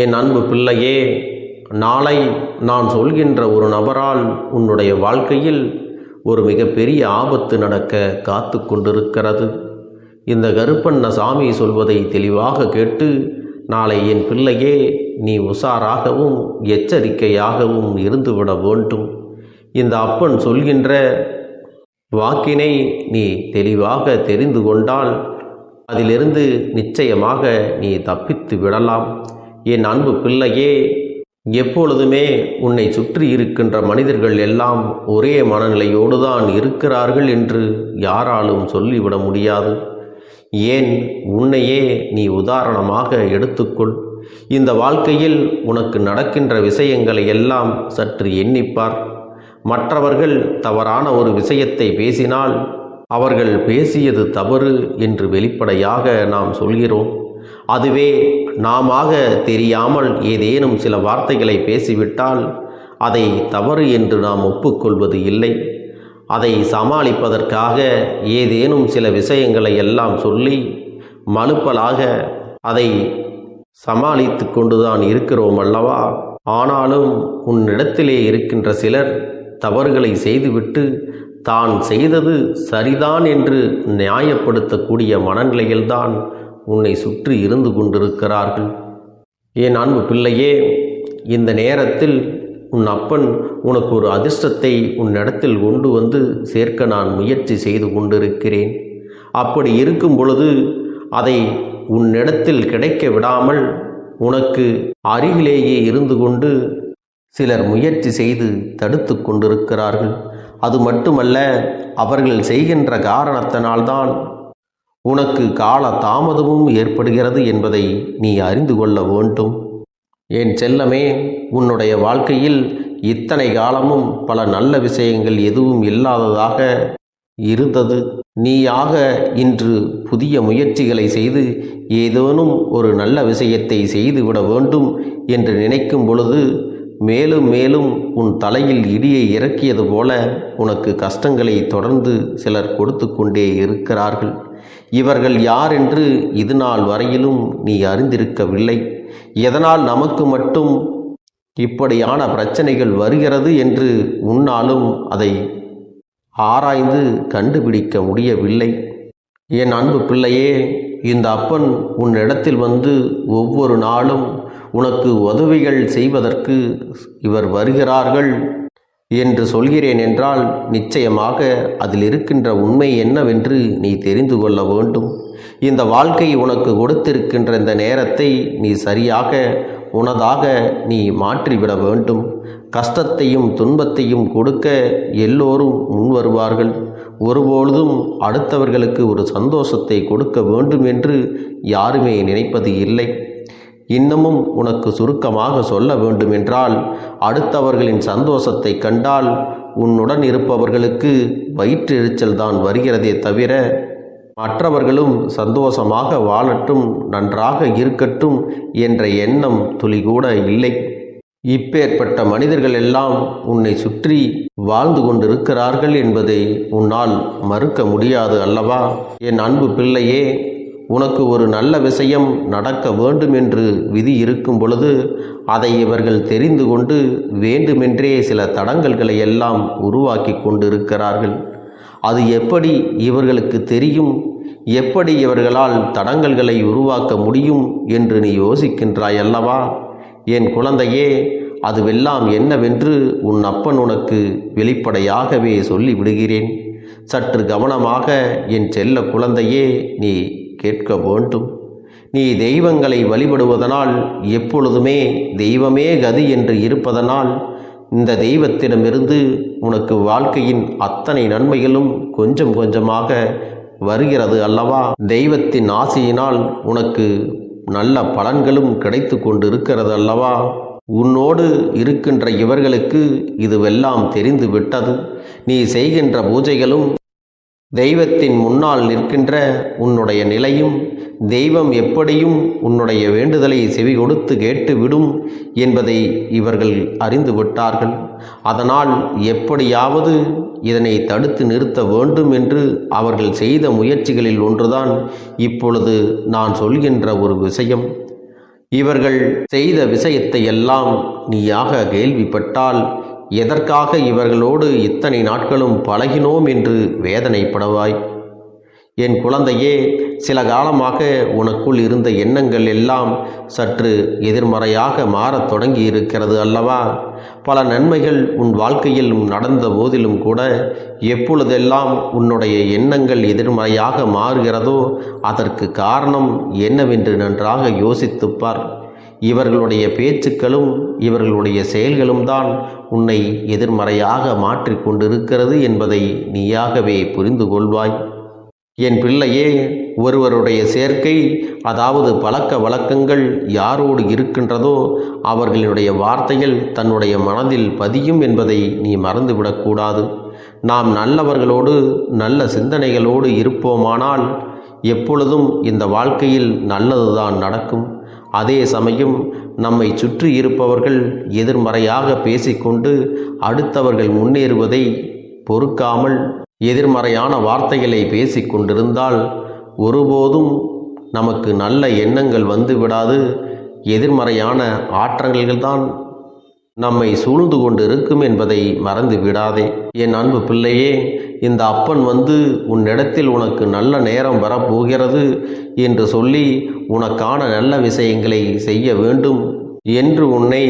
என் அன்பு பிள்ளையே நாளை நான் சொல்கின்ற ஒரு நபரால் உன்னுடைய வாழ்க்கையில் ஒரு மிகப்பெரிய ஆபத்து நடக்க காத்து கொண்டிருக்கிறது. இந்த கருப்பண்ண சாமி சொல்வதை தெளிவாக கேட்டு நாளை என் பிள்ளையே நீ உஷாராகவும் எச்சரிக்கையாகவும் இருந்துவிட வேண்டும். இந்த அப்பன் சொல்கின்ற வாக்கினை நீ தெளிவாக தெரிந்து கொண்டால் அதிலிருந்து நிச்சயமாக நீ தப்பித்து விடலாம். என் அன்பு பிள்ளையே எப்பொழுதுமே உன்னை சுற்றி இருக்கின்ற மனிதர்கள் எல்லாம் ஒரே மனநிலையோடு தான் இருக்கிறார்கள் என்று யாராலும் சொல்லிவிட முடியாது. ஏன்? உன்னையே நீ உதாரணமாக எடுத்துக்கொள். இந்த வாழ்க்கையில் உனக்கு நடக்கின்ற விஷயங்களை எல்லாம் சற்று எண்ணிப்பார். மற்றவர்கள் தவறான ஒரு விஷயத்தை பேசினால் அவர்கள் பேசியது தவறு என்று வெளிப்படையாக நாம் சொல்கிறோம். அதுவே நாமாக தெரியாமல் ஏதேனும் சில வார்த்தைகளை பேசிவிட்டால் அதை தவறு என்று நாம் ஒப்புக்கொள்வது இல்லை. அதை சமாளிப்பதற்காக ஏதேனும் சில விஷயங்களை எல்லாம் சொல்லி மலுப்பலாக அதை சமாளித்து கொண்டுதான் இருக்கிறோம் அல்லவா? ஆனாலும் உன்னிடத்திலே இருக்கின்ற சிலர் தவறுகளை செய்துவிட்டு தான் செய்தது சரிதான் என்று நியாயப்படுத்தக்கூடிய மனநிலையில்தான் உன்னை சுற்றி இருந்து கொண்டிருக்கிறார்கள். என் அன்பு பிள்ளையே இந்த நேரத்தில் உன் அப்பன் உனக்கு ஒரு அதிர்ஷ்டத்தை உன்னிடத்தில் கொண்டு வந்து சேர்க்க நான் முயற்சி செய்து கொண்டிருக்கிறேன். அப்படி இருக்கும் பொழுது அதை உன்னிடத்தில் கிடைக்க விடாமல் உனக்கு அருகிலேயே இருந்து கொண்டு சிலர் முயற்சி செய்து தடுத்து கொண்டிருக்கிறார்கள். அது மட்டுமல்ல அவர்கள் செய்கின்ற காரணத்தினால்தான் உனக்கு கால தாமதமும் ஏற்படுகிறது என்பதை நீ அறிந்து கொள்ள வேண்டும். என் செல்லமே உன்னுடைய வாழ்க்கையில் இத்தனை காலமும் பல நல்ல விஷயங்கள் எதுவும் இல்லாததாக இருந்தது. நீயாக இன்று புதிய முயற்சிகளை செய்து ஏதேனும் ஒரு நல்ல விஷயத்தை செய்துவிட வேண்டும் என்று நினைக்கும் பொழுது மேலும் மேலும் உன் தலையில் இடியை இறக்கியது போல உனக்கு கஷ்டங்களை தொடர்ந்து சிலர் கொடுத்து கொண்டே இருக்கிறார்கள். இவர்கள் யார் என்று இது நாள் வரையிலும் நீ அறிந்திருக்கவில்லை. எதனால் நமக்கு மட்டும் இப்படியான பிரச்சனைகள் வருகிறது என்று உன்னாலும் அதை ஆராய்ந்து கண்டுபிடிக்க முடியவில்லை. என் அன்பு பிள்ளையே இந்த அப்பன் உன்னிடத்தில் வந்து ஒவ்வொரு நாளும் உனக்கு உதவிகள் செய்வதற்கு இவர் வருகிறார்கள். என்று சொல்கிறேன் என்றால் நிச்சயமாக அதில் இருக்கின்ற உண்மை என்னவென்று நீ தெரிந்து கொள்ள வேண்டும். இந்த வாழ்க்கை உனக்கு கொடுத்திருக்கின்ற இந்த நேரத்தை நீ சரியாக உனதாக நீ மாற்றிவிட வேண்டும். கஷ்டத்தையும் துன்பத்தையும் கொடுக்க எல்லோரும் முன் வருவார்கள். ஒருபொழுதும் அடுத்தவர்களுக்கு ஒரு சந்தோஷத்தை கொடுக்க வேண்டும் என்று யாருமே நினைப்பது இல்லை. இன்னமும் உனக்கு சுருக்கமாக சொல்ல வேண்டுமென்றால் அடுத்தவர்களின் சந்தோஷத்தை கண்டால் உன்னுடன் இருப்பவர்களுக்கு வயிற்றெரிச்சல் தான் வருகிறதே தவிர மற்றவர்களும் சந்தோஷமாக வாழட்டும் நன்றாக இருக்கட்டும் என்ற எண்ணம் துளி கூட இல்லை. இப்பேற்பட்ட மனிதர்கள் எல்லாம் உன்னை சுற்றி வாழ்ந்து கொண்டிருக்கிறார்கள் என்பதை உன்னால் மறுக்க முடியாது அல்லவா? என் அன்பு பிள்ளையே உனக்கு ஒரு நல்ல விஷயம் நடக்க வேண்டும் என்று விதி இருக்கும் பொழுது அதை இவர்கள் தெரிந்து கொண்டு வேண்டுமென்றே சில தடங்கல்களை எல்லாம் உருவாக்கி கொண்டிருக்கிறார்கள். அது எப்படி இவர்களுக்கு தெரியும்? எப்படி இவர்களால் தடங்கல்களை உருவாக்க முடியும் என்று நீ யோசிக்கின்றாய் அல்லவா? என் குழந்தையே அதுவெல்லாம் என்னவென்று உன் அப்பன் உனக்கு வெளிப்படையாகவே சொல்லி விடுகிறேன் சற்று கவனமாக என் செல்ல குழந்தையே நீ கேட்க வேண்டும். நீ தெய்வங்களை வழிபடுவதனால் எப்பொழுதுமே தெய்வமே கதி என்று இருப்பதனால் இந்த தெய்வத்திடமிருந்து உனக்கு வாழ்க்கையின் அத்தனை நன்மைகளும் கொஞ்சம் கொஞ்சமாக வருகிறது அல்லவா? தெய்வத்தின் ஆசையினால் உனக்கு நல்ல பலன்களும் கிடைத்து கொண்டிருக்கிறது அல்லவா? உன்னோடு இருக்கின்ற இவர்களுக்கு இதுவெல்லாம் தெரிந்து விட்டது நீ செய்கின்ற பூஜைகளும் தெய்வத்தின் முன்னால் நிற்கின்ற உன்னுடைய நிலையும் தெய்வம் எப்படியும் உன்னுடைய வேண்டுதலை செவி கொடுத்து கேட்டுவிடும் என்பதை இவர்கள் அறிந்து விட்டார்கள். அதனால் எப்படியாவது இதனை தடுத்து நிறுத்த வேண்டும் என்று அவர்கள் செய்த முயற்சிகளில் ஒன்றுதான் இப்பொழுது நான் சொல்கின்ற ஒரு விஷயம். இவர்கள் செய்த விஷயத்தை எல்லாம் நீயாக கேள்விப்பட்டால் எதற்காக இவர்களோடு இத்தனை நாட்களும் பழகினோம் என்று வேதனைப்படவாய்? என் குழந்தையே சில காலமாக உனக்குள் இருந்த எண்ணங்கள் எல்லாம் சற்று எதிர்மறையாக மாறத் தொடங்கி இருக்கிறது அல்லவா? பல நன்மைகள் உன் வாழ்க்கையில் நடந்த போதிலும் கூட எப்பொழுதெல்லாம் உன்னுடைய எண்ணங்கள் எதிர்மறையாக மாறுகிறதோ அதற்கு காரணம் என்னவென்று நன்றாக யோசித்துப்பார் இவர்களுடைய பேச்சுக்களும் இவர்களுடைய செயல்களும் தான் உன்னை எதிர்மறையாக மாற்றிக் கொண்டிருக்கிறது என்பதை நீயாகவே புரிந்து கொள்வாய். என் பிள்ளையே ஒருவருடைய சேர்க்கை அதாவது பழக்க வழக்கங்கள் யாரோடு இருக்கின்றதோ அவர்களுடைய வார்த்தைகள் தன்னுடைய மனதில் பதியும் என்பதை நீ மறந்துவிடக்கூடாது நாம் நல்லவர்களோடு நல்ல சிந்தனைகளோடு இருப்போமானால் எப்பொழுதும் இந்த வாழ்க்கையில் நல்லதுதான் நடக்கும். அதே சமயம் நம்மை சுற்றி இருப்பவர்கள் எதிர்மறையாக பேசிக்கொண்டு அடுத்தவர்கள் முன்னேறுவதை பொறுக்காமல் எதிர்மறையான வார்த்தைகளை பேசிக்கொண்டிருந்தால் ஒருபோதும் நமக்கு நல்ல எண்ணங்கள் வந்து விடாது எதிர்மறையான ஆற்றல்கள்தான் நம்மை சூழ்ந்து கொண்டு இருக்கும் என்பதை மறந்து விடாதே என் அன்பு பிள்ளையே இந்த அப்பன் வந்து உன்னிடத்தில் உனக்கு நல்ல நேரம் வரப்போகிறது என்று சொல்லி உனக்கான நல்ல விஷயங்களை செய்ய வேண்டும் என்று உன்னை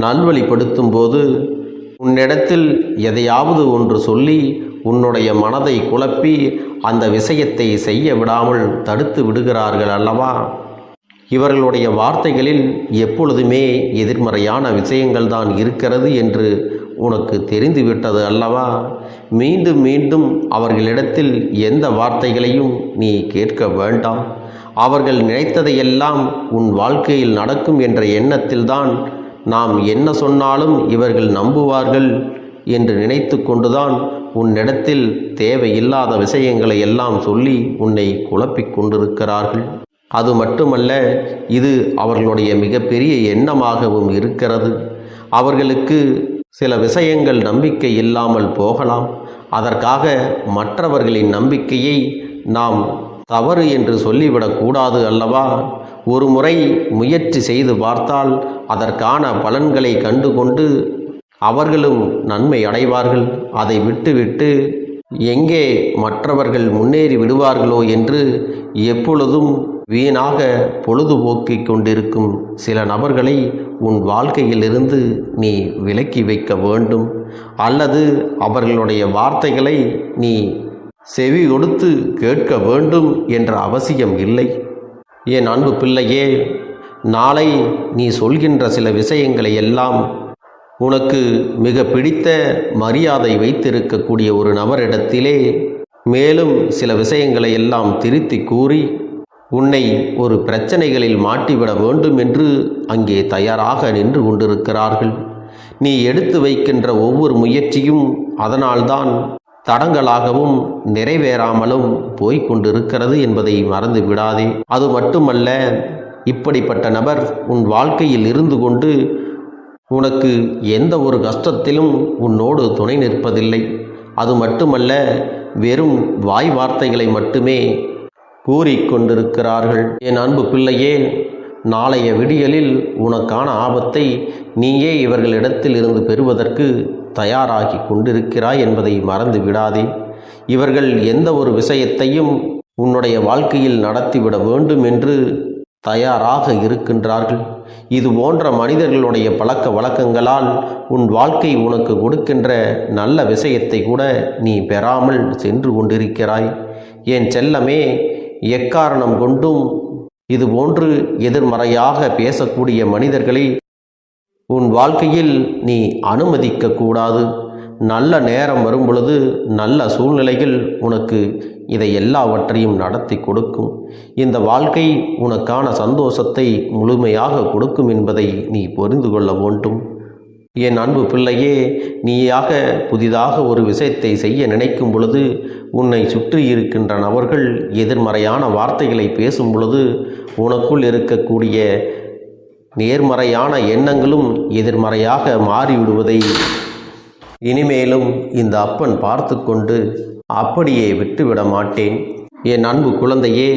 நல்வழிப்படுத்தும் போது உன்னிடத்தில் எதையாவது ஒன்று சொல்லி உன்னுடைய மனதை குழப்பி அந்த விஷயத்தை செய்ய விடாமல் தடுத்து விடுகிறார்கள் அல்லவா? இவர்களுடைய வார்த்தைகளில் எப்பொழுதுமே எதிர்மறையான விஷயங்கள் தான் இருக்கிறது என்று உனக்கு தெரிந்துவிட்டது அல்லவா? மீண்டும் மீண்டும் அவர்களிடத்தில் எந்த வார்த்தைகளையும் நீ கேட்க வேண்டாம். அவர்கள் நினைத்ததையெல்லாம் உன் வாழ்க்கையில் நடக்கும் என்ற எண்ணத்தில்தான் நாம் என்ன சொன்னாலும் இவர்கள் நம்புவார்கள் என்று நினைத்து கொண்டுதான் உன்னிடத்தில் தேவையில்லாத விஷயங்களை எல்லாம் சொல்லி உன்னை குழப்பிக் கொண்டிருக்கிறார்கள். அது மட்டுமல்ல இது அவர்களுடைய மிகப்பெரிய எண்ணமாகவும் இருக்கிறது. அவர்களுக்கு சில விஷயங்கள் நம்பிக்கை இல்லாமல் போகலாம். அதற்காக மற்றவர்களின் நம்பிக்கையை நாம் தவறு என்று சொல்லிவிடக்கூடாது அல்லவா? ஒரு முறை முயற்சி செய்து பார்த்தால் அதற்கான பலன்களை கண்டுகொண்டு அவர்களும் நன்மை அடைவார்கள். அதை விட்டுவிட்டு எங்கே மற்றவர்கள் முன்னேறி விடுவார்களோ என்று எப்பொழுதும் வீணாக பொழுதுபோக்கிக் கொண்டிருக்கும் சில நபர்களை உன் வாழ்க்கையிலிருந்து நீ விலக்கி வைக்க வேண்டும். அல்லது அவர்களுடைய வார்த்தைகளை நீ செவி கொடுத்து கேட்க வேண்டும் என்ற அவசியம் இல்லை. என் அன்பு பிள்ளையே நாளை நீ சொல்கின்ற சில விஷயங்களை எல்லாம் உனக்கு மிக பிடித்த மரியாதை வைத்திருக்கக்கூடிய ஒரு நபரிடத்திலே மேலும் சில விஷயங்களை எல்லாம் திருத்தி கூறி உன்னை ஒரு பிரச்சனைகளில் மாட்டிவிட வேண்டும் என்று அங்கே தயாராக நின்று கொண்டிருக்கிறார்கள். நீ எடுத்து வைக்கின்ற ஒவ்வொரு முயற்சியும் அதனால்தான் தடங்களாகவும் நிறைவேறாமலும் போய்க் கொண்டிருக்கிறது என்பதை மறந்து விடாதே. அது மட்டுமல்ல இப்படிப்பட்ட நபர் உன் வாழ்க்கையில் இருந்து கொண்டு உனக்கு எந்த ஒரு கஷ்டத்திலும் உன்னோடு துணை நிற்பதில்லை. அது மட்டுமல்ல வெறும் வாய் வார்த்தைகளை மட்டுமே கூறிக்கொண்டிருக்கிறார்கள். என் அன்பு பிள்ளையே நாளைய விடியலில் உனக்கான ஆபத்தை நீயே இவர்களிடத்தில் இருந்து பெறுவதற்கு தயாராகி கொண்டிருக்கிறாய் என்பதை மறந்து விடாதே. இவர்கள் எந்த ஒரு விஷயத்தையும் உன்னுடைய வாழ்க்கையில் நடத்திவிட வேண்டும் என்று தயாராக இருக்கின்றார்கள். இது போன்ற மனிதர்களுடைய பழக்க வழக்கங்களால் உன் வாழ்க்கை உனக்கு கொடுக்கின்ற நல்ல விஷயத்தை கூட நீ பெறாமல் சென்று கொண்டிருக்கிறாய். என் செல்லமே எக்காரணம் கொண்டும் இது போன்று எதிர்மறையாக பேசக்கூடிய மனிதர்களை உன் வாழ்க்கையில் நீ அனுமதிக்க கூடாது. நல்ல நேரம் வரும் பொழுது நல்ல சூழ்நிலைகள் உனக்கு இதை எல்லாவற்றையும் நடத்தி கொடுக்கும். இந்த வாழ்க்கை உனக்கான சந்தோஷத்தை முழுமையாக கொடுக்கும் என்பதை நீ புரிந்து கொள்ள வேண்டும். என் அன்பு பிள்ளையே நீயாக புதிதாக ஒரு விஷயத்தை செய்ய நினைக்கும் பொழுது உன்னை சுற்றி இருக்கின்ற நபர்கள் எதிர்மறையான வார்த்தைகளை பேசும் பொழுது உனக்குள் இருக்கக்கூடிய நேர்மறையான எண்ணங்களும் எதிர்மறையாக மாறிவிடுவதை இனிமேலும் இந்த அப்பன் பார்த்து கொண்டு அப்படியே விட்டுவிட மாட்டேன். என் அன்பு குழந்தையே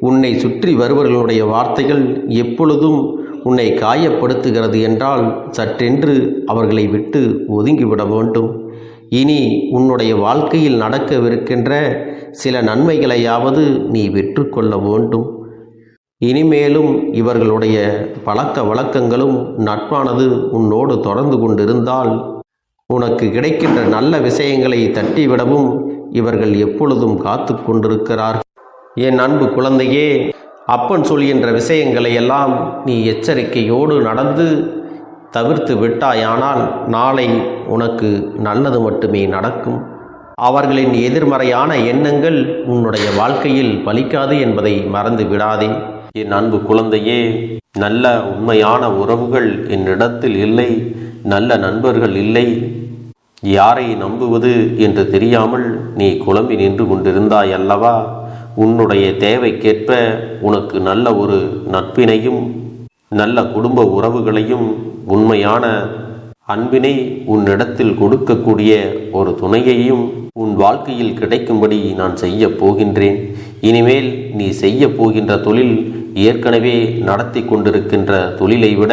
உன்னை சுற்றி வருபவர்களுடைய வார்த்தைகள் எப்பொழுதும் உன்னை காயப்படுத்துகிறது என்றால் சற்றென்று அவர்களை விட்டு ஒதுங்கிவிட வேண்டும். இனி உன்னுடைய வாழ்க்கையில் நடக்கவிருக்கின்ற சில நன்மைகளையாவது நீ விற்றுக்கொள்ள வேண்டும். இனிமேலும் இவர்களுடைய பழக்க வழக்கங்களும் நட்பானது உன்னோடு தொடர்ந்து கொண்டிருந்தால் உனக்கு கிடைக்கின்ற நல்ல விஷயங்களை தட்டிவிடவும் இவர்கள் எப்பொழுதும் காத்து கொண்டிருக்கிறார் என் அன்பு குழந்தையே அப்பன் சொல்கின்ற விஷயங்களை எல்லாம் நீ எச்சரிக்கையோடு நடந்து தவிர்த்து விட்டாயானால் நாளை உனக்கு நல்லது மட்டுமே நடக்கும். அவர்களின் எதிர்மறையான எண்ணங்கள் உன்னுடைய வாழ்க்கையில் பலிக்காது என்பதை மறந்து விடாதே. என் அன்பு குழந்தையே நல்ல உண்மையான உறவுகள் என்னிடத்தில் இல்லை நல்ல நண்பர்கள் இல்லை. யாரை நம்புவது என்று தெரியாமல் நீ குழம்பி நின்று கொண்டிருந்தாய் அல்லவா உன்னுடைய தேவைக்கேற்ப உனக்கு நல்ல ஒரு நட்பினையும் நல்ல குடும்ப உறவுகளையும் உண்மையான அன்பினை உன்னிடத்தில் கொடுக்கக்கூடிய ஒரு துணையையும் உன் வாழ்க்கையில் கிடைக்கும்படி நான் செய்ய போகின்றேன். இனிமேல் நீ செய்ய போகின்ற தொழில் ஏற்கனவே நடத்தி கொண்டிருக்கின்ற தொழிலை விட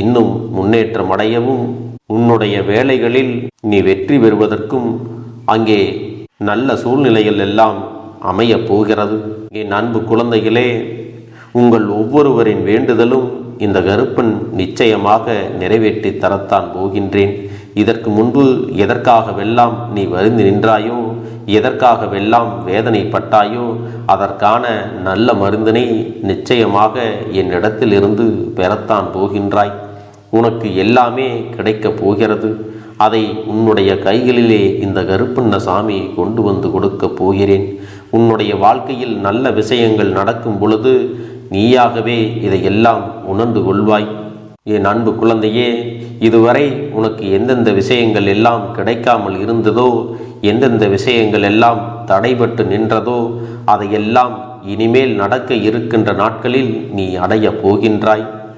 இன்னும் முன்னேற்றம் அடையவும் உன்னுடைய வேலைகளில் நீ வெற்றி பெறுவதற்கும் அங்கே நல்ல சூழ்நிலைகள் எல்லாம் அமையப் போகிறது என் அன்பு குழந்தைகளே உங்கள் ஒவ்வொருவரின் வேண்டுதலும் இந்த கருப்பன் நிச்சயமாக நிறைவேற்றி தரத்தான் போகின்றேன். இதற்கு முன்பு எதற்காகவெல்லாம் நீ வருந்தி நின்றாயோ எதற்காகவெல்லாம் வேதனைப்பட்டாயோ அதற்கான நல்ல மருந்தினை நிச்சயமாக என்னிடத்திலிருந்து பெறத்தான் போகின்றாய். உனக்கு எல்லாமே கிடைக்கப் போகிறது. அதை உன்னுடைய கைகளிலே இந்த கருப்பண்ண சாமி கொண்டு வந்து கொடுக்கப் போகிறேன். உன்னுடைய வாழ்க்கையில் நல்ல விஷயங்கள் நடக்கும் பொழுது நீயாகவே இதையெல்லாம் உணர்ந்து கொள்வாய். என் அன்பு குழந்தையே இதுவரை உனக்கு எந்தெந்த விஷயங்கள் எல்லாம் கிடைக்காமல் இருந்ததோ எந்தெந்த விஷயங்கள் எல்லாம் தடைபட்டு நின்றதோ அதையெல்லாம் இனிமேல் நடக்க இருக்கின்ற நாட்களில் நீ அடையப் போகின்றாய்.